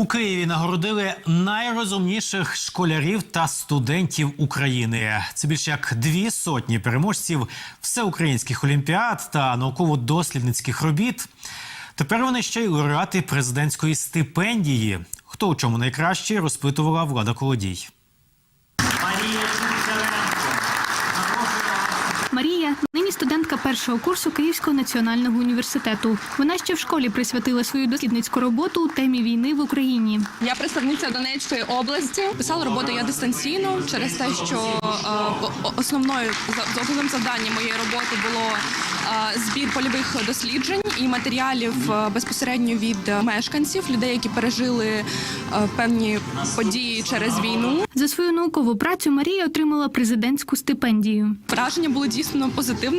У Києві нагородили найрозумніших школярів та студентів України. Це більше як дві сотні переможців всеукраїнських олімпіад та науково-дослідницьких робіт. Тепер вони ще й лауреати президентської стипендії. Хто у чому найкраще, розпитувала влада Колодій. Марія нині студентка першого курсу Київського національного університету. Вона ще в школі присвятила свою дослідницьку роботу у темі війни в Україні. Я представниця Донецької області. Писала роботу я дистанційно через те, що е, основною основним завданням моєї роботи було е, збір польових досліджень і матеріалів е, безпосередньо від мешканців, людей, які пережили е, певні події через війну. За свою наукову працю Марія отримала президентську стипендію. Враження були дійсно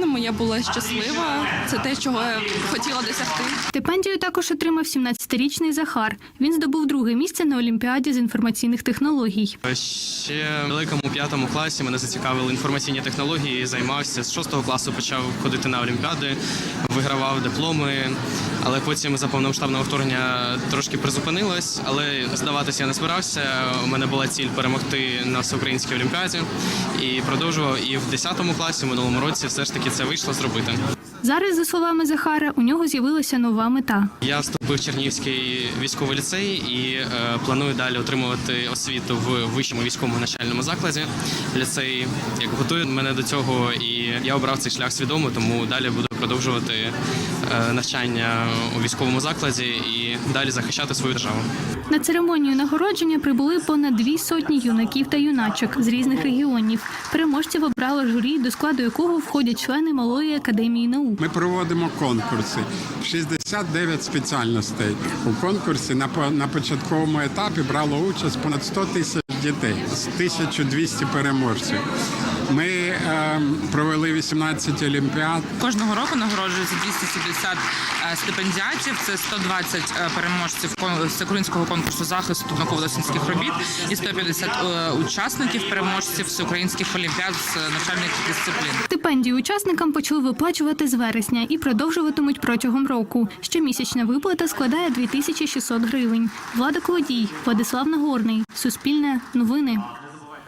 позитивними. Я була щаслива. Це те, чого я хотіла досягти. Стипендію також отримав 17-річний Захар. Він здобув друге місце на Олімпіаді з інформаційних технологій. Ще в великому п'ятому класі мене зацікавили інформаційні технології. Займався з шостого класу, почав ходити на олімпіади, вигравав дипломи. Але потім за повномасштабного вторгнення трошки призупинилось. Але здаватися я не збирався. У мене була ціль перемогти на всеукраїнській олімпіаді і продовжував. І в 10 класі в минулому році все ж таки це вийшло зробити. Зараз, за словами Захара, у нього з'явилася нова мета. Я вступив в Чернігівський військовий ліцей і е, планую далі отримувати освіту в вищому військовому навчальному закладі. Ліцей як готує мене до цього, і я обрав цей шлях свідомо, тому далі буду продовжувати е, навчання у військовому закладі і далі захищати свою державу. На церемонію нагородження прибули понад дві сотні юнаків та юначок з різних регіонів. Переможців обрало журі, до складу якого входять члени малої академії наук. Ми проводимо конкурси. 69 спеціальностей. У конкурсі на, по- на початковому етапі брало участь понад 100 тисяч дітей з 1200 переможців. Ми ем, провели 18 олімпіад. Кожного року нагороджується 270 е, стипендіатів. Це 120 е, переможців всеукраїнського конкурсу захисту науково-дослідницьких робіт і 150 е, учасників переможців всеукраїнських олімпіад з навчальних дисциплін. Стипендію учасникам почали виплачувати з вересня і продовжуватимуть протягом року. Щомісячна виплата складає 2600 гривень. Влада Колодій, Владислав Нагорний, Суспільне новини.